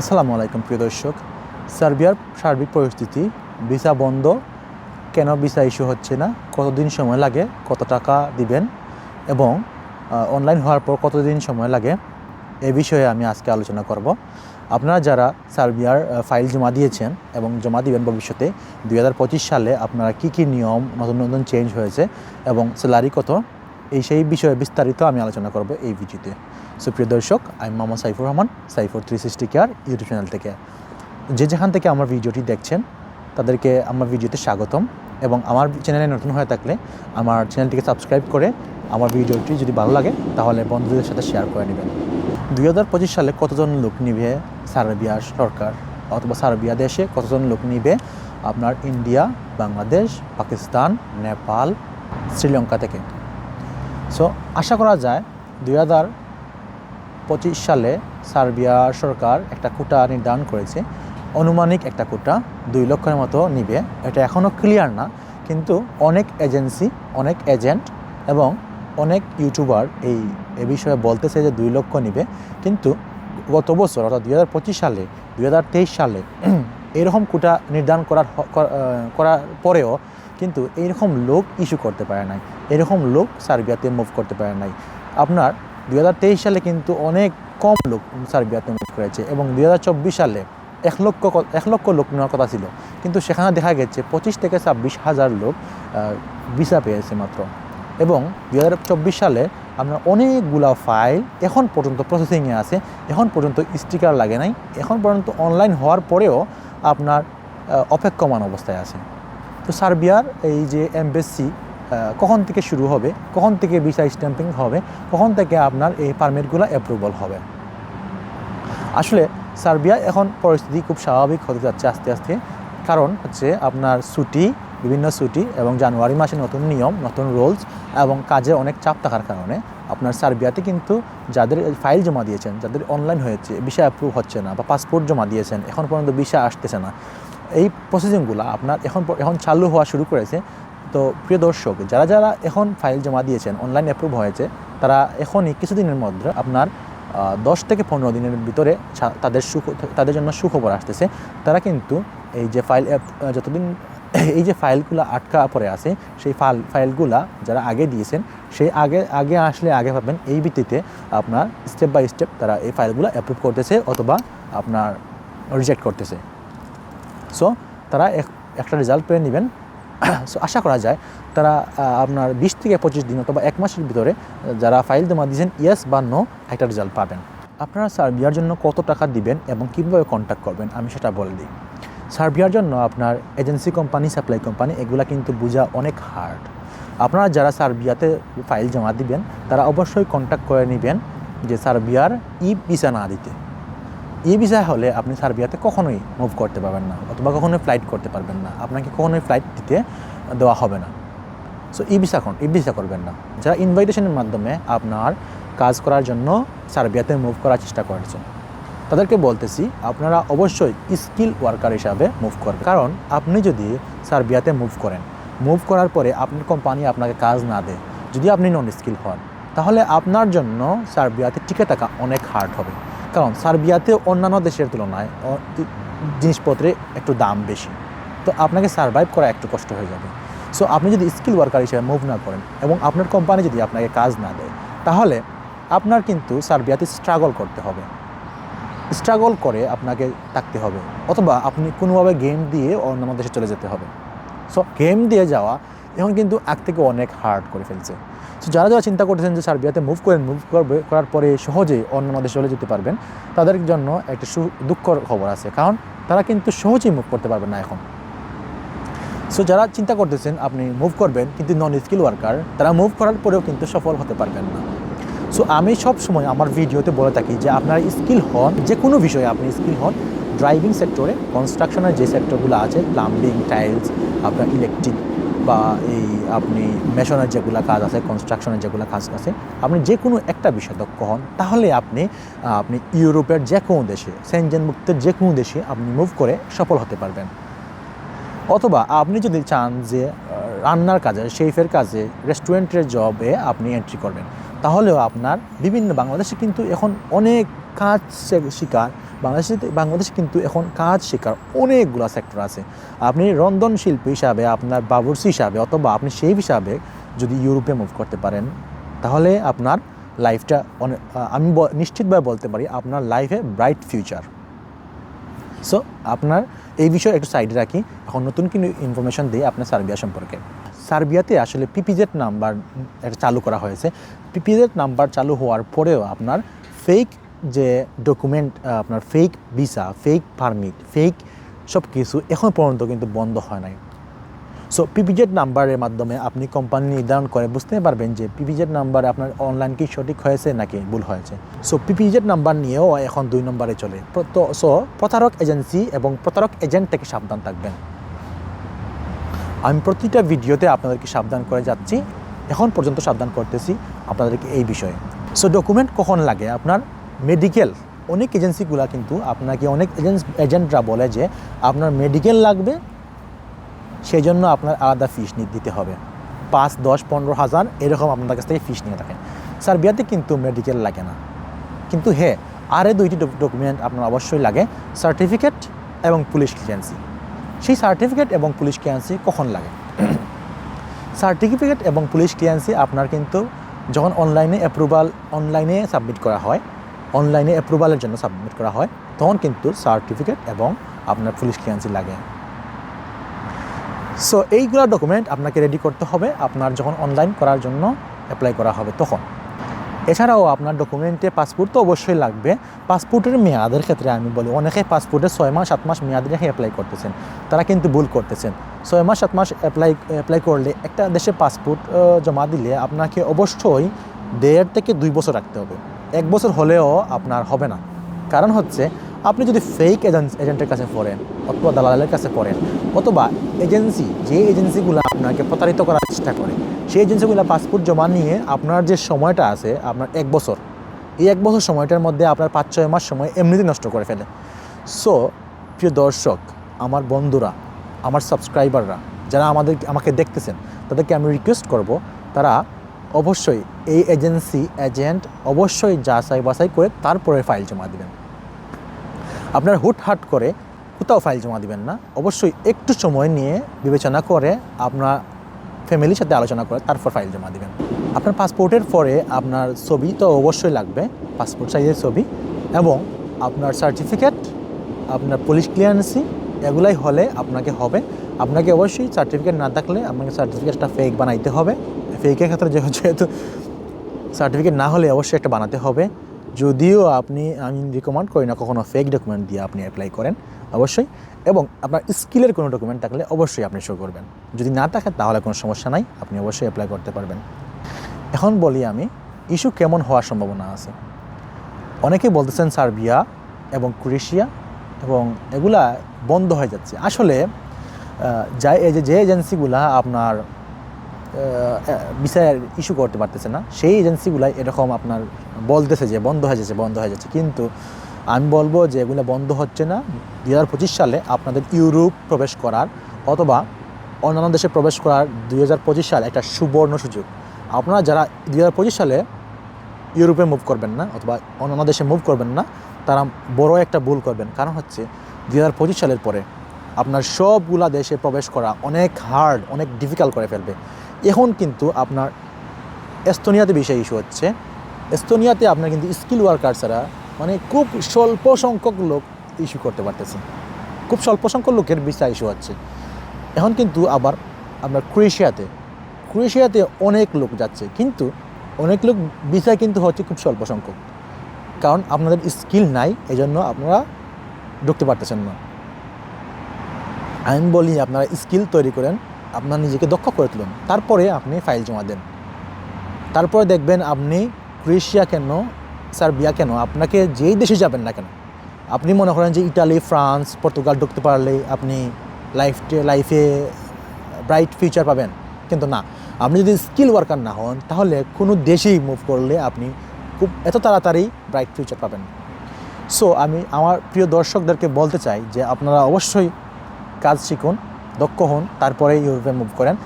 আসসালামু আলাইকুম, প্রিয় দর্শক। সার্বিয়ার সার্বিক পরিস্থিতি, ভিসা বন্ধ, কেন ভিসা ইস্যু হচ্ছে না, কতদিন সময় লাগে, কত টাকা দিবেন, এবং অনলাইন হওয়ার পর কতদিন সময় লাগে, এ বিষয়ে আমি আজকে আলোচনা করব। আপনারা যারা সার্বিয়ার ফাইল জমা দিয়েছেন এবং জমা দিবেন ভবিষ্যতে দু হাজার পঁচিশ সালে আপনারা কি কি নিয়ম, নতুন নতুন চেঞ্জ হয়েছে এবং স্যালারি কত, এই সেই বিষয়ে বিস্তারিত আমি আলোচনা করব এই ভিডিওতে সুপ্রিয় দর্শক আমি Mohammad Saifur Rahman, Saifur three sixty care YouTube channel থেকে। যে যেখান থেকে আমার ভিডিওটি দেখছেন, তাদেরকে আমার ভিডিওতে স্বাগতম এবং আমার চ্যানেলে নতুন হয়ে থাকলে আমার চ্যানেলটিকে সাবস্ক্রাইব করে আমার ভিডিওটি যদি ভালো লাগে, তাহলে বন্ধুদের সাথে শেয়ার করে নেবেন। দুই হাজার পঁচিশ সালে কতজন লোক নিবে সার্বিয়া সরকার অথবা সার্বিয়া দেশে? কতজন লোক নিবে আপনার ইন্ডিয়া, বাংলাদেশ, পাকিস্তান, নেপাল, শ্রীলঙ্কা থেকে? সো আশা করা যায় দুই হাজার পঁচিশ সালে সার্বিয়া সরকার একটা কোটা নির্ধারণ করেছে। অনুমানিক একটা কোটা, দুই লক্ষের মতো নিবে। এটা এখনও ক্লিয়ার না, কিন্তু অনেক এজেন্সি অনেক এজেন্ট এবং অনেক ইউটিউবার এই, এ বিষয়ে বলতেছে যে দুই লক্ষ নিবে। কিন্তু গত বছর, অর্থাৎ দুই হাজার পঁচিশ সালে, দুই হাজার তেইশ সালে এরকম কোটা নির্ধারণ করার করার পরেও কিন্তু এইরকম লোক ইস্যু করতে পারে নাই। এরকম লোক সার্বিয়াতে মুভ করতে পারে নাই। আপনার দুই হাজার তেইশ সালে কিন্তু অনেক কম লোক সার্বিয়াতে মুভ করেছে এবং দু হাজার চব্বিশ সালে এক লক্ষ এক লক্ষ লোক নেওয়ার কথা ছিল। কিন্তু সেখানে দেখা গেছে পঁচিশ থেকে ছাব্বিশ হাজার লোক ভিসা পেয়েছে মাত্র। এবং দু হাজার চব্বিশ সালে আপনার অনেকগুলা ফাইল এখন পর্যন্ত প্রসেসিংয়ে আছে, এখন পর্যন্ত স্টিকার লাগে নাই, এখন পর্যন্ত অনলাইন হওয়ার পরেও আপনার অপেক্ষমান অবস্থায় আছে। তো সার্বিয়ার এই যে এমবেসি কখন থেকে শুরু হবে, কখন থেকে ভিসা স্ট্যাম্পিং হবে, কখন থেকে আপনার এই পারমিটগুলো অ্যাপ্রুভাল হবে। আসলে সার্বিয়া এখন পরিস্থিতি খুব স্বাভাবিক হতে যাচ্ছে আস্তে আস্তে। কারণ হচ্ছে আপনার ছুটি, বিভিন্ন ছুটি এবং জানুয়ারি মাসে নতুন নিয়ম, নতুন রুলস এবং কাজে অনেক চাপ থাকার কারণে আপনার সার্বিয়াতে কিন্তু যাদের ফাইল জমা দিয়েছেন, যাদের অনলাইন হয়েছে ভিসা অ্যাপ্রুভ হচ্ছে না বা পাসপোর্ট জমা দিয়েছেন, এখন পর্যন্ত ভিসা আসতেছে না। এই প্রসেসিংগুলো আপনার এখন এখন চালু হওয়া শুরু করেছে। তো প্রিয় দর্শক, যারা যারা এখন ফাইল জমা দিয়েছেন অনলাইন অ্যাপ্রুভ হয়েছে, তারা এখনই কিছুদিনের মধ্যে আপনার দশ থেকে পনেরো দিনের ভিতরে তাদের সুখ, তাদের জন্য সুখবর আসতেছে। তারা কিন্তু এই যে ফাইল অ্যাপ যতদিন এই যে ফাইলগুলো আটকা পড়ে আছে, সেই ফাইল, ফাইলগুলা যারা আগে দিয়েছেন সেই আগে আগে আসলে আগে পাবেন এই ভিত্তিতে আপনার স্টেপ বাই স্টেপ তারা এই ফাইলগুলো অ্যাপ্রুভ করতেছে অথবা আপনার রিজেক্ট করতেছে। সো তারা এক- একটা রেজাল্ট পেয়ে নেবেন। সো আশা করা যায় তারা আপনার বিশ থেকে পঁচিশ দিন অথবা এক মাসের ভিতরে যারা ফাইল জমা দিয়েছেন ইয়েস বা নো একটা রেজাল্ট পাবেন। আপনারা সার্বিয়ার জন্য কত টাকা দিবেন এবং কীভাবে কন্ট্যাক্ট করবেন, আমি সেটা বলে দিই। সার্বিয়ার জন্য আপনার এজেন্সি কোম্পানি সাপ্লাই কোম্পানি এগুলা কিন্তু বোঝা অনেক হার্ড আপনারা যারা সার্বিয়াতে ফাইল জমা দিবেন, তারা অবশ্যই কন্ট্যাক্ট করে নেবেন যে সার্বিয়ার ই ভিসা না দিতে। ই ভিসা হলে আপনি সার্বিয়াতে কখনোই মুভ করতে পারবেন না, অথবা কখনোই ফ্লাইট করতে পারবেন না। আপনাকে কখনোই ফ্লাইট দিতে দেওয়া হবে না। সো ই ভিসা কোন ই ভিসা করবেন না। যারা ইনভাইটেশনের মাধ্যমে আপনার কাজ করার জন্য সার্বিয়াতে মুভ করার চেষ্টা করেছেন, তাদেরকে বলতেছি, আপনারা অবশ্যই স্কিল ওয়ার্কার হিসাবে মুভ করবেন। কারণ, আপনি যদি সার্বিয়াতে মুভ করেন মুভ করার পরে আপনার কোম্পানি আপনাকে কাজ না দেয়, যদি আপনি নন স্কিল হন, তাহলে আপনার জন্য সার্বিয়াতে টিকে থাকা অনেক হার্ড হবে। কারণ সার্বিয়াতে অন্যান্য দেশের তুলনায় জিনিসপত্রে একটু দাম বেশি। তো আপনাকে সার্ভাইভ করা একটু কষ্ট হয়ে যাবে। সো আপনি যদি স্কিল ওয়ার্কার হিসেবে মুভ না করেন এবং আপনার কোম্পানি যদি আপনাকে কাজ না দেয়, তাহলে আপনার কিন্তু সার্বিয়াতে স্ট্রাগল করতে হবে। স্ট্রাগল করে আপনাকে থাকতে হবে অথবা আপনি কোনোভাবে গেম দিয়ে অন্যান্য দেশে চলে যেতে হবে। সো গেম দিয়ে যাওয়া এখন কিন্তু আগ থেকে অনেক হার্ড করে ফেলছে। যারা যারা চিন্তা করতেছেন যে সার্বিয়াতে মুভ করেন মুভ করার পরে সহজেই অন্য দেশে চলে যেতে পারবেন, তাদের জন্য একটা সু, দুঃখর খবর আছে। কারণ তারা কিন্তু সহজেই মুভ করতে পারবেন না এখন। সো যারা চিন্তা করতেছেন, আপনি মুভ করবেন, কিন্তু নন স্কিল ওয়ার্কার তারা মুভ করার পরেও কিন্তু সফল হতে পারবেন না। সো আমি সব সময় আমার ভিডিওতে বলে থাকি যে, আপনার স্কিল হন, যে কোনো বিষয়ে আপনি স্কিল হন ড্রাইভিং সেক্টরে কনস্ট্রাকশনের যে সেক্টরগুলো আছে প্লাম্বিং টাইলস আপনার ইলেকট্রিক বা এই আপনি মেশনের যেগুলো কাজ আছে কনস্ট্রাকশনের যেগুলো কাজ আছে, আপনি যে কোনো একটা বিষয়ে দক্ষ হন, তাহলে আপনি আপনি ইউরোপের যে কোনো দেশে, সেনজেন মুক্তের যে কোনো দেশে আপনি মুভ করে সফল হতে পারবেন। অথবা আপনি যদি চান যে রান্নার কাজে, শেফের কাজে, রেস্টুরেন্টের জবে আপনি এন্ট্রি করবেন, তাহলেও আপনার বিভিন্ন বাংলাদেশে কিন্তু এখন অনেক কাজ শিকার বাংলাদেশে বাংলাদেশে কিন্তু এখন কাজ শেখার অনেকগুলো সেক্টর আছে। আপনি রন্ধন শিল্পী হিসাবে, আপনার বাবুর্সি হিসাবে অথবা আপনি সেই হিসাবে যদি ইউরোপে মুভ করতে পারেন, তাহলে আপনার লাইফটা অনেক আমি নিশ্চিতভাবে বলতে পারি আপনার লাইফে ব্রাইট ফিউচার সো আপনার এই বিষয়ে একটু সাইডে রাখি। এখন নতুন কিন্তু ইনফরমেশন দিই আপনার সার্বিয়া সম্পর্কে। সার্বিয়াতে আসলে পিপিজেড নাম্বার একটা চালু করা হয়েছে। পিপিজেড নাম্বার চালু হওয়ার পরেও আপনার ফেক যে ডকুমেন্ট আপনার fake visa fake permit fake সব কিছু এখন পর্যন্ত কিন্তু বন্ধ হয় নাই। সো পিপিজেড নাম্বারের মাধ্যমে আপনি কোম্পানি নির্ধারণ করে বুঝতে পারবেন যে পিপিজেড নাম্বার আপনার অনলাইন কি সঠিক হয়েছে নাকি ভুল হয়েছে। সো পিপিজেড নাম্বার নিয়েও এখন দুই নম্বরে চলে। তো সো প্রতারক এজেন্সি এবং প্রতারক এজেন্ট থেকে সাবধান থাকবেন। আমি প্রতিটা ভিডিওতে আপনাদেরকে সাবধান করে যাচ্ছি। এখন পর্যন্ত সাবধান করতেছি আপনাদেরকে এই বিষয়ে। সো ডকুমেন্ট কখন লাগে? আপনার মেডিকেল অনেক এজেন্সিগুলো কিন্তু আপনাকে অনেক এজেন্স এজেন্টরা বলে যে আপনার মেডিকেল লাগবে সেই জন্য আপনার আলাদা ফিস দিতে হবে। পাঁচ, দশ, পনেরো হাজার এরকম আপনার কাছ থেকে ফিস নিয়ে থাকেন। সার্বিয়াতে কিন্তু মেডিকেল লাগে না। কিন্তু হ্যাঁ আরে দুইটি ডকুমেন্ট আপনার অবশ্যই লাগে সার্টিফিকেট এবং পুলিশ ক্লিয়ারেন্সি সেই সার্টিফিকেট এবং পুলিশ ক্লিয়ারেন্সি কখন লাগে? সার্টিফিকেট এবং পুলিশ ক্লিয়ারেন্সি আপনার কিন্তু যখন অনলাইনে অ্যাপ্রুভাল অনলাইনে সাবমিট করা হয় অনলাইনে অ্যাপ্রুভালের জন্য সাবমিট করা হয়, তখন কিন্তু সার্টিফিকেট এবং আপনার পুলিশ ক্লিয়ারেন্সি লাগে। সো এইগুলো ডকুমেন্ট আপনাকে রেডি করতে হবে, আপনার যখন অনলাইন করার জন্য অ্যাপ্লাই করা হবে তখন। এছাড়াও আপনার ডকুমেন্টে পাসপোর্ট তো অবশ্যই লাগবে। পাসপোর্টের মেয়াদের ক্ষেত্রে আমি বলি, অনেকে পাসপোর্টে ছয় মাস, সাত মাস মেয়াদ রেখে অ্যাপ্লাই করতেছেন। তারা কিন্তু ভুল করতেছেন। ছয় মাস, সাত মাস অ্যাপ্লাই অ্যাপ্লাই করলে একটা দেশে পাসপোর্ট জমা দিলে আপনাকে অবশ্যই দেড় থেকে দুই বছর রাখতে হবে। এক বছর হলেও আপনার হবে না। কারণ হচ্ছে, আপনি যদি ফেক এজেন্ট এজেন্টের কাছে পড়েন অথবা দালালের কাছে পড়েন অথবা এজেন্সি যে এজেন্সিগুলো আপনাকে প্রতারিত করার চেষ্টা করে, সেই এজেন্সিগুলো পাসপোর্ট জমা নিয়ে আপনার যে সময়টা আছে, আপনার এক বছর। এই এক বছর সময়টার মধ্যে আপনার পাঁচ, ছয় মাস সময় এমনিতেই নষ্ট করে ফেলে। সো প্রিয় দর্শক, আমার বন্ধুরা, আমার সাবস্ক্রাইবাররা যারা আমাদের আমাকে দেখতেছেন, তাদেরকে আমি রিকোয়েস্ট করব, তারা অবশ্যই এই এজেন্সি এজেন্ট অবশ্যই যাচাই বাছাই করে তারপরে ফাইল জমা দিবেন। আপনার হুটহাট করে কোথাও ফাইল জমা দিবেন না। অবশ্যই একটু সময় নিয়ে বিবেচনা করে আপনার ফ্যামিলির সাথে আলোচনা করে তারপর ফাইল জমা দিবেন। আপনার পাসপোর্টের পরে আপনার ছবি তো অবশ্যই লাগবে, পাসপোর্ট সাইজের ছবি এবং আপনার সার্টিফিকেট, আপনার পুলিশ ক্লিয়ারেন্সি এগুলাই হলে আপনাকে হবে। আপনাকে অবশ্যই সার্টিফিকেট না থাকলে আপনাকে সার্টিফিকেটটা ফেক বানাইতে হবে। ফেকের ক্ষেত্রে যেহেতু সার্টিফিকেট না হলে অবশ্যই একটা বানাতে হবে। যদিও আপনি, আমি রিকমেন্ড করি না কখনো ফেক ডকুমেন্ট দিয়ে আপনি অ্যাপ্লাই করেন, অবশ্যই। এবং আপনার স্কিলের কোনো ডকুমেন্ট থাকলে অবশ্যই আপনি শো করবেন। যদি না থাকে তাহলে কোনো সমস্যা নাই, আপনি অবশ্যই অ্যাপ্লাই করতে পারবেন। এখন বলি আমি ইস্যু কেমন হওয়ার সম্ভাবনা আছে? অনেকেই বলতেছেন সার্বিয়া এবং ক্রোয়েশিয়া এবং এগুলা বন্ধ হয়ে যাচ্ছে। আসলে যে যে এজেন্সিগুলা আপনার বিষয়ে ইস্যু করতে পারতেছে না। সেই এজেন্সিগুলাই এরকম আপনার বলতেছে যে বন্ধ হয়ে যাচ্ছে, বন্ধ হয়ে যাচ্ছে। কিন্তু আমি বলব যে এগুলো বন্ধ হচ্ছে না। দু হাজার পঁচিশ সালে আপনাদের ইউরোপ প্রবেশ করার অথবা অন্যান্য দেশে প্রবেশ করার দুই হাজার পঁচিশ সাল একটা সুবর্ণ সুযোগ। আপনারা যারা দুই হাজার পঁচিশ সালে ইউরোপে মুভ করবেন না অথবা অন্যান্য দেশে মুভ করবেন না, তারা বড় একটা ভুল করবেন। কারণ হচ্ছে দুই হাজার পঁচিশ সালের পরে আপনার সবগুলা দেশে প্রবেশ করা অনেক হার্ড অনেক ডিফিকাল্ট করে ফেলবে। এখন কিন্তু আপনার এস্তোনিয়াতে বিষয় ইস্যু হচ্ছে। এস্তোনিয়াতে আপনার কিন্তু স্কিল ওয়ার্কার ছাড়া মানে খুব স্বল্প সংখ্যক লোক ইস্যু করতে পারতেছে। খুব স্বল্প সংখ্যক লোকের ভিসা ইস্যু হচ্ছে। এখন কিন্তু আবার আপনার ক্রোয়েশিয়াতে ক্রোয়েশিয়াতে অনেক লোক যাচ্ছে, কিন্তু অনেক লোক ভিসা কিন্তু হচ্ছে খুব স্বল্প সংখ্যক। কারণ আপনাদের স্কিল নাই, এজন্য আপনারা ঢুকতে পারতেছেন না। আমি বলি আপনারা স্কিল তৈরি করেন আপনার নিজেকে দক্ষ করে তুলুন। তারপরে আপনি ফাইল জমা দেন। তারপরে দেখবেন আপনি ক্রোয়েশিয়া কেন, সার্বিয়া কেন, আপনাকে যেই দেশে যাবেন না কেন, আপনি মনে করেন যে ইটালি, ফ্রান্স, পর্তুগাল ঢুকতে পারলে আপনি লাইফ লাইফে ব্রাইট ফিউচার পাবেন। কিন্তু না, আপনি যদি স্কিল ওয়ার্কার না হন, তাহলে কোনো দেশেই মুভ করলে আপনি খুব এত তাড়াতাড়ি ব্রাইট ফিউচার পাবেন। সো আমি আমার প্রিয় দর্শকদেরকে বলতে চাই যে আপনারা অবশ্যই কাজ শিখুন দক্ষ হন তারপরে ইউরোপে মুভ করেন।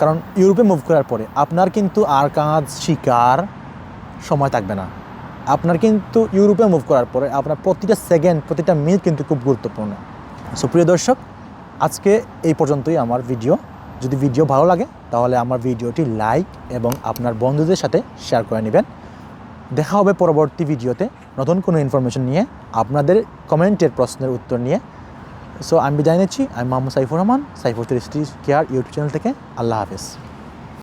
কারণ ইউরোপে মুভ করার পরে আপনার কিন্তু আর কাজ, শিকার সময় থাকবে না। আপনার কিন্তু ইউরোপে মুভ করার পরে আপনার প্রতিটা সেকেন্ড প্রতিটা মিনিট কিন্তু খুব গুরুত্বপূর্ণ। সো প্রিয় দর্শক, আজকে এই পর্যন্তই আমার ভিডিও যদি ভিডিও ভালো লাগে, তাহলে আমার ভিডিওটি লাইক এবং আপনার বন্ধুদের সাথে শেয়ার করে নেবেন। দেখা হবে পরবর্তী ভিডিওতে নতুন কোনো ইনফরমেশন নিয়ে, আপনাদের কমেন্টের প্রশ্নের উত্তর নিয়ে। সো আমি বিদায় নিচ্ছি আমি Mohammad Saifur Rahman Saifur three care YouTube channel থেকে. আল্লাহ হাফেজ।